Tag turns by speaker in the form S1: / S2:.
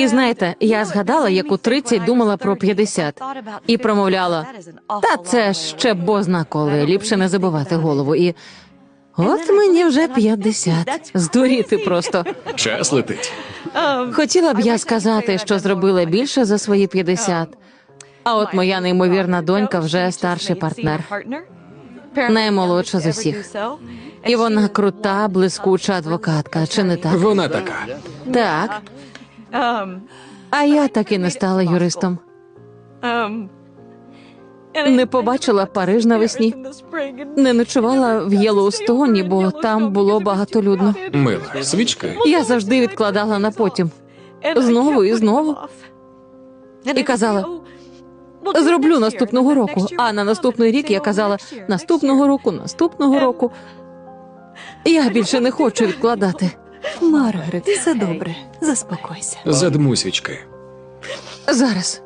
S1: І знаєте, я згадала, як у 30 думала про 50. і промовляла, Та це ще бозна коли, ліпше не забивати голову. І от мені вже 50. Здуріти просто.
S2: Час летить.
S1: Хотіла б я сказати, що зробила більше за свої 50. А от моя неймовірна донька вже старший партнер. Наймолодша з усіх. І вона крута, блискуча адвокатка, чи не так?
S2: Вона така.
S1: Так. А я так і не стала юристом. Не побачила Париж навесні. Не ночувала в Єлоустоні, бо там було багатолюдно.
S2: Мила, свічки.
S1: Я завжди відкладала на потім. Знову і знову. І казала, Зроблю наступного року. А на наступний рік я казала наступного року, наступного року. Я більше не хочу відкладати.
S3: Маргарет, все добре. Заспокойся.
S2: Задмусічки.
S1: Зараз